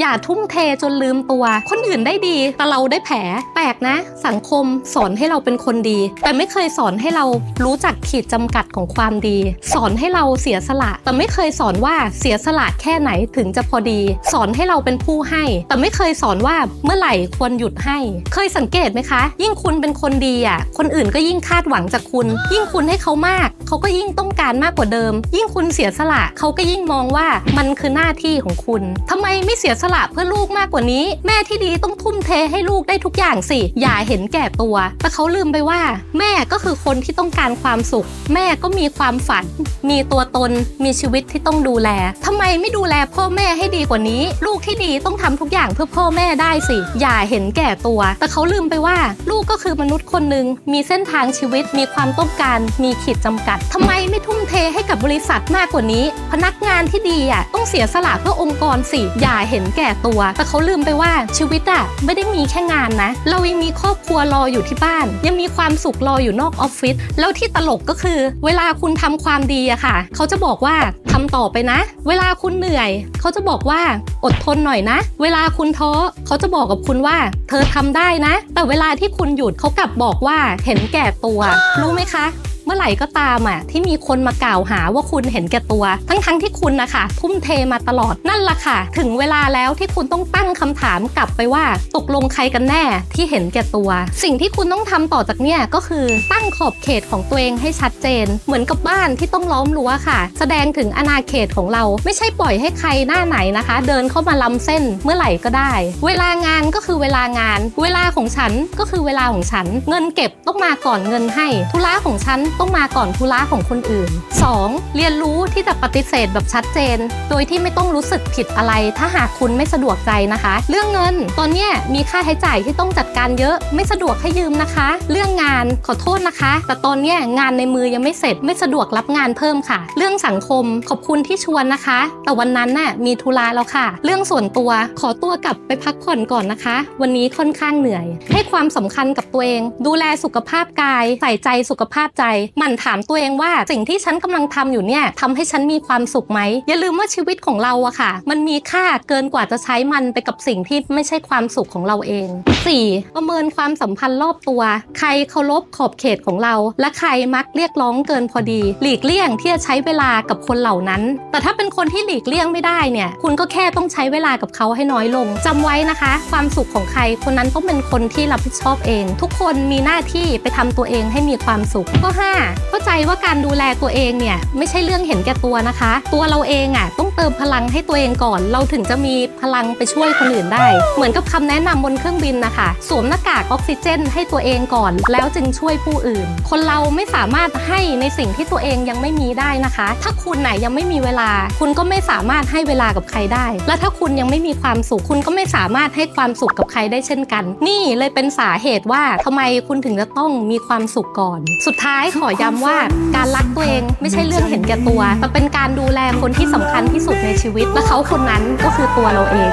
อย่าทุ่มเทจนลืมตัว คนอื่นได้ดี แต่เราได้แผลแปลกนะ สังคมสอนให้เราเป็นคนดี แต่ไม่เคยสอนให้เรารู้จักขีดจำกัดของความดี สอนให้เราเสียสละ แต่ไม่เคยสอนว่าเสียสละแค่ไหนถึงจะพอดี สอนให้เราเป็นผู้ให้ แต่ไม่เคยสอนว่าเมื่อไหร่ควรหยุดให้ เคยสังเกตไหมคะ ยิ่งคุณเป็นคนดีอะคนอื่นก็ยิ่งคาดหวังจากคุณ ยิ่งคุณให้เขามากเขาก็ยิ่งต้องการมากกว่าเดิม ยิ่งคุณเสียสละเขาก็ยิ่งมองว่ามันคือหน้าที่ของคุณทำไมไม่เสียสละเพื่อลูกมากกว่านี้ แม่ที่ดีต้องทุ่มเทให้ลูกได้ทุกอย่างสิ อย่าเห็นแก่ตัว แต่เขาลืมไปว่า แม่ก็คือคนที่ต้องการความสุข แม่ก็มีความฝัน มีตัวตน มีชีวิตที่ต้องดูแลทำไมไม่ดูแลพ่อแม่ให้ดีกว่านี้ ลูกที่ดีต้องทำทุกอย่างเพื่อพ่อแม่ได้สิ อย่าเห็นแก่ตัว แต่เขาลืมไปว่า ลูกก็คือมนุษย์คนหนึ่งมีเส้นทางชีวิต มีความต้องการ มีขีดจำกัดทำไมไม่ทุ่มเทให้กับบริษัทมากกว่านี้ พนักงานที่ดีอะต้องเสียสละเพื่อองค์กรสิ อย่าเห็นแก่ตัว แต่เขาลืมไปว่าชีวิตอะไม่ได้มีแค่งานนะ เรายังมีครอบครัวรออยู่ที่บ้าน ยังมีความสุขรออยู่นอกออฟฟิศแล้วที่ตลกก็คือ เวลาคุณทำความดีอะค่ะ เขาจะบอกว่าทำต่อไปนะ เวลาคุณเหนื่อย เขาจะบอกว่าอดทนหน่อยนะ เวลาคุณท้อเขาจะบอกกับคุณว่า เธอทำได้นะ แต่เวลาที่คุณหยุดเขากลับบอกว่าเห็นแก่ตัว รู้ไหมคะ เมื่อไหร่ก็ตามอะที่มีคนมากล่าวหาว่าคุณเห็นแก่ตัว ทั้งๆทที่คุณนะคะทุ่มเทมาตลอดนั่นล่ะค่ะ ถึงเวลาแล้วที่คุณต้องตั้งคำถามกลับไปว่า ตกลงใครกันแน่ที่เห็นแก่ตัว สิ่งที่คุณต้องทำต่อจากเนี้ยก็คือตั้งขอบเขตของตัวเองให้ชัดเจน เหมือนกับบ้านที่ต้องล้อมรั้วค่ะ แสดงถึงอาณาเขตของเราไม่ใช่ปล่อยให้ใครหน้าไหนนะคะ เดินเข้ามาล้ำเส้นเมื่อไหร่ก็ได้ เวลางานก็คือเวลางาน เวลาของฉันก็คือเวลาของฉัน เงินเก็บต้องมาก่อนเงินให้ธุระของฉันต้องมาก่อนธุระของคนอื่น 2. เรียนรู้ที่จะปฏิเสธแบบชัดเจน โดยที่ไม่ต้องรู้สึกผิดอะไร ถ้าหากคุณไม่สะดวกใจนะคะ เรื่องเงินตอนนี้มีค่าใช้จ่ายที่ต้องจัดการเยอะ ไม่สะดวกให้ยืมนะคะ เรื่องงานขอโทษนะคะ แต่ตอนนี้งานในมือยังไม่เสร็จไม่สะดวกรับงานเพิ่มค่ะ เรื่องสังคมขอบคุณที่ชวนนะคะ แต่วันนั้นน่ะมีธุระแล้วค่ะ เรื่องส่วนตัวขอตัวกลับไปพักผ่อนก่อนนะคะ วันนี้ค่อนข้างเหนื่อย ให้ความสำคัญกับตัวเอง ดูแลสุขภาพกาย ใส่ใจสุขภาพใจมั่นถามตัวเองว่าสิ่งที่ฉันกำลังทำอยู่เนี่ยทำให้ฉันมีความสุขไหม อย่าลืมว่าชีวิตของเราอะค่ะ มันมีค่าเกินกว่าจะใช้มันไปกับสิ่งที่ไม่ใช่ความสุขของเราเอง 4. ประเมินความสัมพันธ์รอบตัว ใครเคารพขอบเขตของเรา และใครมักเรียกร้องเกินพอดี หลีกเลี่ยงที่จะใช้เวลากับคนเหล่านั้น แต่ถ้าเป็นคนที่หลีกเลี่ยงไม่ได้เนี่ยคุณก็แค่ต้องใช้เวลากับเขาให้น้อยลงจำไว้นะคะ ความสุขของใครคนนั้นต้องเป็นคนที่รับผิดชอบเอง ทุกคนมีหน้าที่ไปทำตัวเองให้มีความสุขข้อ5เข้าใจว่าการดูแลตัวเองเนี่ยไม่ใช่เรื่องเห็นแก่ตัวนะคะ ตัวเราเองอะต้อง เติมพลังให้ตัวเองก่อน เราถึงจะมีพลังไปช่วยคนอื่นได้ เหมือนกับคำแนะนำบนเครื่องบินนะคะ สวมหน้ากากออกซิเจน ให้ตัวเองก่อน แล้วจึงช่วยผู้อื่น คนเราไม่สามารถให้ในสิ่งที่ตัวเองยังไม่มีได้นะคะ ถ้าคุณไหนยังไม่มีเวลา คุณก็ไม่สามารถให้เวลากับใครได้ และถ้าคุณยังไม่มีความสุข คุณก็ไม่สามารถให้ความสุขกับใครได้เช่นกัน นี่เลยเป็นสาเหตุว่าทำไมคุณถึงจะต้องมีความสุขก่อน สุดท้ายขอย้ำว่าการรักตัวเองไม่ใช่เรื่องเห็นแก่ตัวแต่เป็นการดูแลคนที่สำคัญที่สุดในชีวิตและเขาคนนั้นก็คือตัวเราเอง